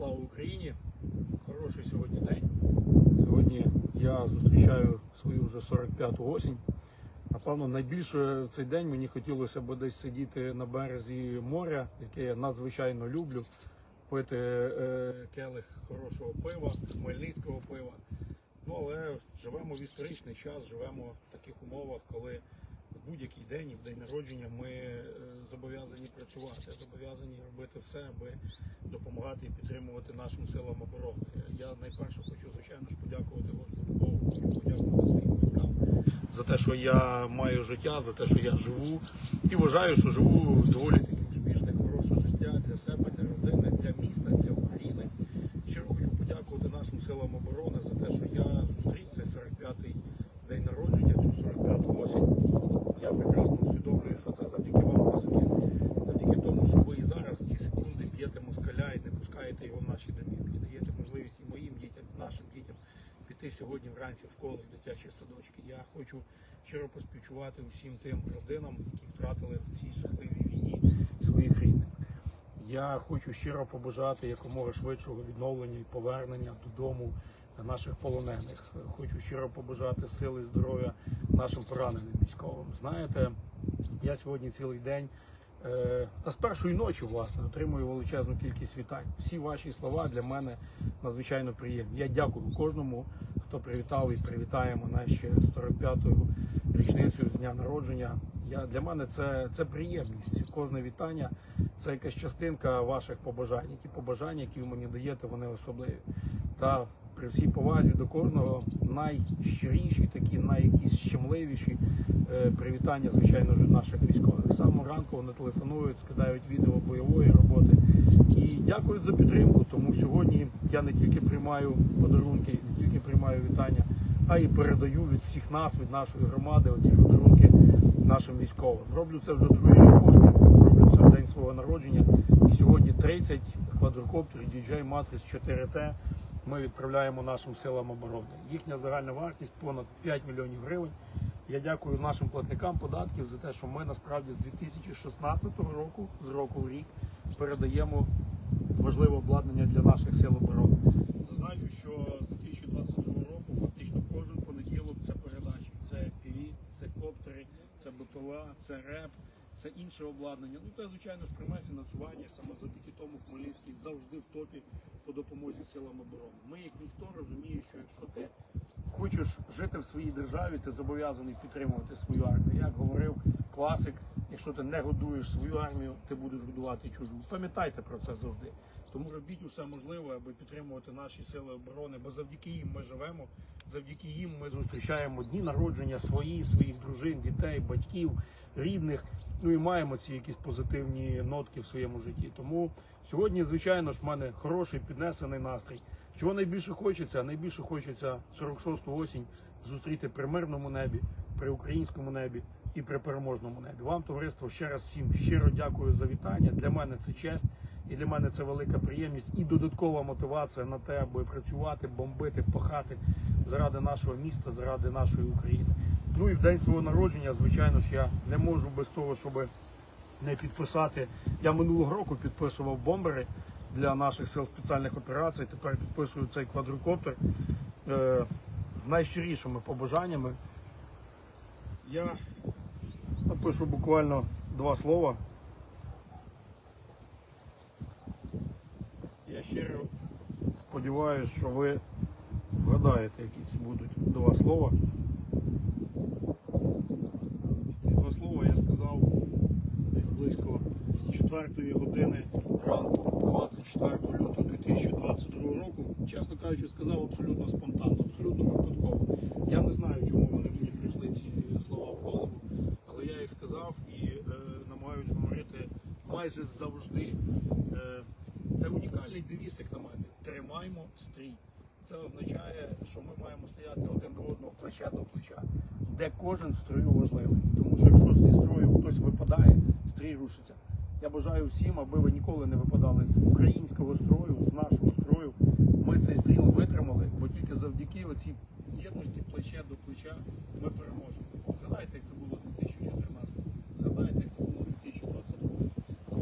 Слава Україні! Хороший сьогодні день. Сьогодні я зустрічаю свою вже 45-ту осінь. Напевно, найбільше в цей день мені хотілося б десь сидіти на березі моря, яке я надзвичайно люблю, пити е, келих хорошого пива, хмельницького пива. Ну, але живемо в історичний час, живемо в таких умовах, коли в будь-який день, в день народження, ми е, зобов'язані працювати, зобов'язані робити все, аби допомагати і підтримувати нашим силам оборони. Я найперше хочу, звичайно ж, подякувати Господу Богу, хочу подякувати своїм батькам за те, що я маю життя, за те, що я живу, і вважаю, що живу доволі таки успішне, хороше життя для себе, для родини, для міста, для України. Щиро хочу подякувати нашим силам оборони за те, що я зустрів цей 45-й день народження, цю 45-ту осінь. Я прекрасно усвідомлюю, що це завдяки вам, козаки, завдяки тому, що ви і зараз в ці секунди не пускаєте його в наші домівки, даєте можливість і моїм дітям, нашим дітям піти сьогодні вранці в школи, в дитячі садочки. Я хочу щиро поспівчувати усім тим родинам, які втратили в цій жахливій війні своїх рідних. Я хочу щиро побажати якомога швидшого відновлення і повернення додому наших полонених. Хочу щиро побажати сили і здоров'я нашим пораненим військовим. Знаєте, я сьогодні цілий день та з першої ночі власне отримую величезну кількість вітань. Всі ваші слова для мене надзвичайно приємні. Я дякую кожному, хто привітав і привітає ще з 45-ю річницею з дня народження. Я для мене це, це приємність. Кожне вітання це якась частинка ваших побажань. Ті побажання, які ви мені даєте, вони особливі. Та при всій повазі до кожного найщиріші, такі найякісь щемливіші е, привітання, звичайно, від наших військових. Самого ранку вони телефонують, скидають відео бойової роботи і дякують за підтримку. Тому сьогодні я не тільки приймаю подарунки, не тільки приймаю вітання, а й передаю від всіх нас, від нашої громади, оці подарунки нашим військовим. Роблю це вже другий рік поспіль, роблю це в день свого народження. І сьогодні 30 квадрокоптерів DJI Matrix 4T ми відправляємо нашим силам оборони. Їхня загальна вартість понад 5 мільйонів гривень. Я дякую нашим платникам податків за те, що ми насправді з 2016 року, з року в рік, передаємо важливе обладнання для наших сил оборони. Зазначу, що з 2022 року фактично кожен понеділок це передачі. Це FPV, це коптери, це БПЛА, це РЕП, це інше обладнання. Ну це звичайно ж пряме фінансування. Саме завдяки тому Хмельницький завжди в топі по допомозі силам оборони. Ми, як ніхто, розуміємо, що якщо ти хочеш жити в своїй державі, ти зобов'язаний підтримувати свою армію. Як говорив класик, якщо ти не годуєш свою армію, ти будеш годувати чужу. Пам'ятайте про це завжди. Тому робіть усе можливе, аби підтримувати наші сили оборони, бо завдяки їм ми живемо, завдяки їм ми зустрічаємо дні народження свої, своїх дружин, дітей, батьків, рідних. Ну і маємо ці якісь позитивні нотки в своєму житті. Тому сьогодні, звичайно ж, в мене хороший піднесений настрій. Чого найбільше хочеться? Найбільше хочеться 46-ту осінь зустріти при мирному небі, при українському небі і при переможному небі. Вам, товариство, ще раз всім щиро дякую за вітання. Для мене це честь. І для мене це велика приємність і додаткова мотивація на те, аби працювати, бомбити, пахати заради нашого міста, заради нашої України. Ну і в день свого народження, звичайно ж, я не можу без того, щоб не підписати. Я минулого року підписував бомбери для наших сил спеціальних операцій. Тепер підписую цей квадрокоптер е, з найщирішими побажаннями. Я напишу буквально два слова. Я щиро сподіваюся, що ви вгадаєте, які ці будуть два слова. Ці два слова я сказав десь близько 4 години ранку, 24 лютого 2022 року. Чесно кажучи, сказав абсолютно спонтанно, абсолютно випадково. Я не знаю, чому вони мені прийшли ці слова в голову, але я їх сказав і е, намагаюсь говорити майже завжди. Е, це унікальний девіз, як на мене. Тримаймо стрій. Це означає, що ми маємо стояти один до одного плече до плеча, де кожен строю важливий. Тому що якщо зі строю хтось випадає, стрій рушиться. Я бажаю всім, аби ви ніколи не випадали з українського строю, з нашого строю. Ми цей стріл витримали, бо тільки завдяки оцій єдності плече до плеча ми переможемо. Згадайте, як це було 2014, згадайте, як це було 2022.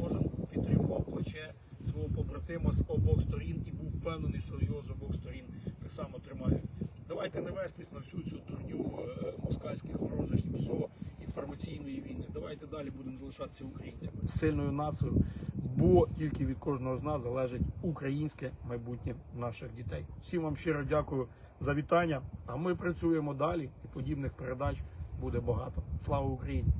Кожен підтримував плече свого побратима. Побратима з обох сторін і був впевнений, що його з обох сторін так само тримають. Давайте не вестись на всю цю дурню е, москальських ворожих і всього інформаційної війни. Давайте далі будемо залишатися українцями, сильною нацією, бо тільки від кожного з нас залежить українське майбутнє наших дітей. Всім вам щиро дякую за вітання. А ми працюємо далі, і подібних передач буде багато. Слава Україні!